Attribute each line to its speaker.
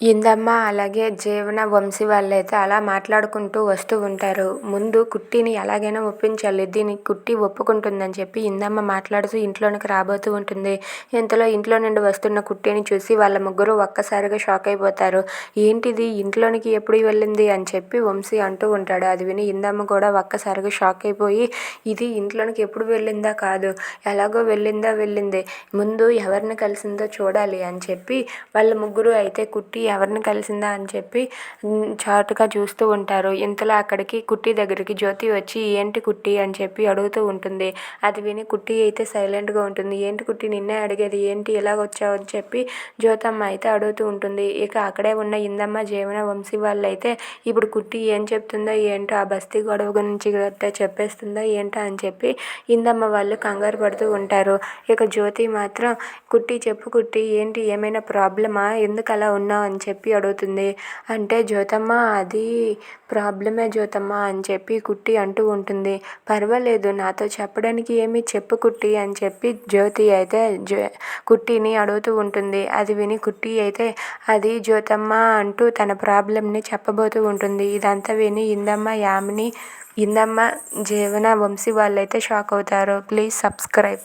Speaker 1: ఇందమ్మ అలాగే జీవన వంశీ వాళ్ళైతే అలా మాట్లాడుకుంటూ వస్తూ ఉంటారు. ముందు కుట్టిని ఎలాగైనా ఒప్పించాలి. దీనికి కుట్టి ఒప్పుకుంటుందని చెప్పి ఇందమ్మ మాట్లాడుతూ ఇంట్లోనికి రాబోతూ ఉంటుంది. ఇంతలో ఇంట్లో నుండి వస్తున్న కుట్టిని చూసి వాళ్ళ ముగ్గురు ఒక్కసారిగా షాక్ అయిపోతారు. ఏంటిది? ఇంట్లోనికి ఎప్పుడు వెళ్ళింది? అని చెప్పి వంశీ అంటూ ఉంటాడు. అది విని ఇందమ్మ కూడా ఒక్కసారిగా షాక్ అయిపోయి ఇది ఇంట్లోనికి ఎప్పుడు వెళ్ళిందా కాదు. ఎలాగో వెళ్ళిందా వెళ్ళింది. ముందు ఎవరిని కలిసిందో చూడాలి అని చెప్పి వాళ్ళ ముగ్గురు అయితే కుట్టి ఎవరిని కలిసిందా అని చెప్పి చాటుగా చూస్తూ ఉంటారు. ఇంతలో అక్కడికి కుట్టి దగ్గరికి జ్యోతి వచ్చి ఏంటి కుట్టి? అని చెప్పి అడుగుతూ ఉంటుంది. అది విని కుట్టి అయితే సైలెంట్గా ఉంటుంది. ఏంటి కుట్టి? నిన్నే అడిగేది ఏంటి? ఇలా వచ్చావు? అని చెప్పి జ్యోతమ్మ అయితే అడుగుతూ ఉంటుంది. ఇక అక్కడే ఉన్న ఇందమ్మ జీవన వంశీ వాళ్ళు అయితే ఇప్పుడు కుట్టి ఏం చెప్తుందో ఏంటో ఆ బస్తీ గొడవ గురించి చెప్పేస్తుందో ఏంటో అని చెప్పి ఇందమ్మ వాళ్ళు కంగారు పడుతూ ఉంటారు. ఇక జ్యోతి మాత్రం కుట్టి చెప్పు కుట్టి ఏంటి? ఏమైనా ప్రాబ్లమా? ఎందుకు అలా ఉన్నావు? అని చెప్పి అడుగుతుంది. అంటే జ్యోతమ్మ అది ప్రాబ్లమే జ్యోతమ్మ అని చెప్పి కుట్టి అంటూ ఉంటుంది. పర్వాలేదు నాతో చెప్పడానికి ఏమీ చెప్పు కుట్టి అని చెప్పి జ్యోతి అయితే జ్యో కుట్టిని అడుగుతూ ఉంటుంది. అది విని కుట్టి అయితే అది జ్యోతమ్మ అంటూ తన ప్రాబ్లమ్ని చెప్పబోతూ ఉంటుంది. ఇదంతా విని ఇందమ్మ యామిని ఇందమ్మ జీవన వంశీ వాళ్ళైతే షాక్ అవుతారు. Please subscribe.